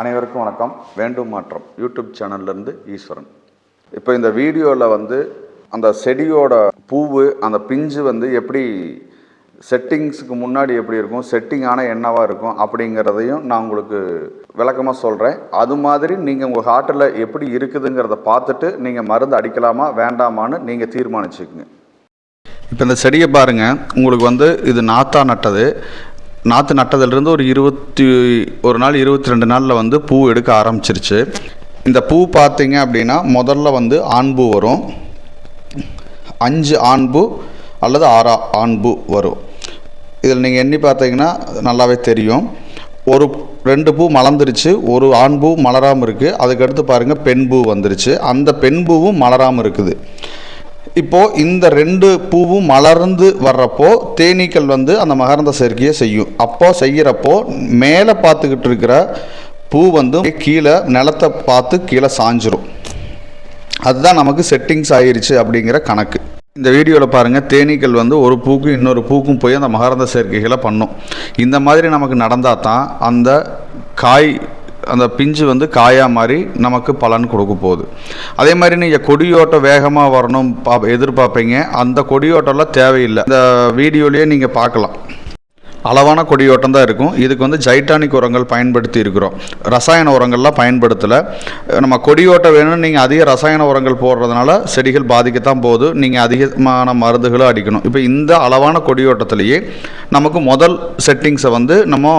அனைவருக்கும் வணக்கம். வேண்டும் மாற்றம். யூடியூப் சேனல்லேருந்து ஈஸ்வரன். இப்போ இந்த வீடியோவில் வந்து அந்த செடியோட பூவு அந்த பிஞ்சு வந்து எப்படி செட்டிங்ஸுக்கு முன்னாடி எப்படி இருக்கும் செட்டிங் ஆனால் என்னவாக இருக்கும் அப்படிங்கிறதையும் நான் உங்களுக்கு விளக்கமாக சொல்கிறேன் அது மாதிரி நீங்கள் உங்கள் ஹார்ட்டில் எப்படி இருக்குதுங்கிறத பார்த்துட்டு நீங்கள் மருந்து அடிக்கலாமா வேண்டாமான்னு நீங்கள் தீர்மானிச்சுக்குங்க. இப்போ இந்த செடியை பாருங்கள் உங்களுக்கு வந்து இது நாத்தா நட்டது. நாற்று நட்டதுலேருந்து ஒரு இருபத்தி ஒரு நாள் இருபத்தி ரெண்டு நாளில் வந்து பூ எடுக்க ஆரம்பிச்சிருச்சு. இந்த பூ பார்த்தீங்க அப்படின்னா முதல்ல வந்து ஆண்பூ வரும். அஞ்சு ஆண்பூ அல்லது ஆறா ஆண்பூ வரும். இதில் நீங்கள் எண்ணி பார்த்தீங்கன்னா நல்லாவே தெரியும். ஒரு ரெண்டு பூ மலர்ந்துருச்சு. ஒரு ஆண் பூ மலராமல் இருக்குது அதுக்கடுத்து பாருங்கள் பெண் பூ வந்துருச்சு. அந்த பெண் பூவும் மலராமல் இருக்குது. இப்போது இந்த ரெண்டு பூவும் மலர்ந்து வர்றப்போ தேனீக்கள் வந்து அந்த மகரந்த சேர்க்கையை செய்யும். அப்போ செய்கிறப்போ மேலே பார்த்துக்கிட்டு இருக்கிற பூ வந்து கீழே நிலத்தை பார்த்து கீழே சாஞ்சிரும். அதுதான் நமக்கு செட்டிங்ஸ் ஆயிடுச்சு அப்படிங்கிற கணக்கு. இந்த வீடியோவில் பாருங்கள் தேனீக்கள் வந்து ஒரு பூக்கும் இன்னொரு பூக்கும் போய் அந்த மகரந்த சேர்க்கைகளை பண்ணும். இந்த மாதிரி நமக்கு நடந்தால் தான் அந்த காய் அந்த பிஞ்சு வந்து காயாக மாதிரி நமக்கு பலன் கொடுக்க போகுது. அதே மாதிரி நீங்கள் கொடியோட்டம் வேகமாக வரணும் பா எதிர்பார்ப்பீங்க. அந்த கொடியோட்டம்லாம் தேவையில்லை. இந்த வீடியோலேயே நீங்கள் பார்க்கலாம். அளவான கொடியோட்டம் தான் இருக்கும். இதுக்கு வந்து ஜைட்டானிக் உரங்கள் பயன்படுத்தி இருக்கிறோம். ரசாயன உரங்கள்லாம் பயன்படுத்தலை. நம்ம கொடியோட்டம் வேணும்னு நீங்கள் அதிக ரசாயன உரங்கள் போடுறதுனால செடிகள் பாதிக்கத்தான் போகுது. நீங்கள் அதிகமான மருந்துகளும் அடிக்கணும். இப்போ இந்த அளவான கொடியோட்டத்திலேயே நமக்கு முதல் செட்டிங்ஸை வந்து நம்ம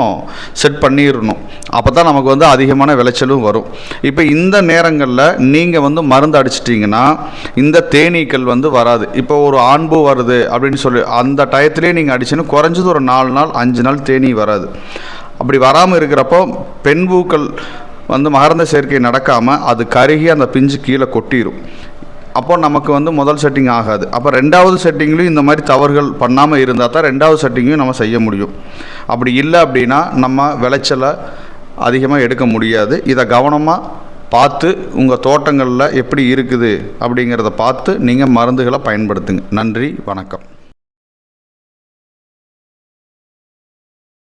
செட் பண்ணிடணும். அப்போ தான் நமக்கு வந்து அதிகமான விளைச்சலும் வரும். இப்போ இந்த நேரங்களில் நீங்கள் வந்து மருந்து அடிச்சிட்டிங்கன்னா இந்த தேனீக்கள் வந்து வராது. இப்போ ஒரு ஆண்பு வருது அப்படின்னு சொல்லி அந்த டயத்துலேயே நீங்கள் அடிச்சுன்னு குறைஞ்சது ஒரு நாலு நாள் அஞ்சு நாள் தேனீ வராது. அப்படி வராமல் இருக்கிறப்போ பெண் பூக்கள் வந்து மகரந்த சேர்க்கை நடக்காமல் அது கருகி அந்த பிஞ்சு கீழே கொட்டிடும் அப்போ நமக்கு வந்து முதல் செட்டிங் ஆகாது. அப்போ ரெண்டாவது செட்டிங்லையும் இந்த மாதிரி தவறுகள் பண்ணாமல் இருந்தால் தான் ரெண்டாவது செட்டிங்கையும் நம்ம செய்ய முடியும். அப்படி இல்லை அப்படின்னா நம்ம விளைச்சலை அதிகமாக எடுக்க முடியாது. இதை கவனமாக பார்த்து உங்கள் தோட்டங்களில் எப்படி இருக்குது அப்படிங்கிறத பார்த்து நீங்கள் மருந்துகளை பயன்படுத்துங்க. நன்றி வணக்கம்.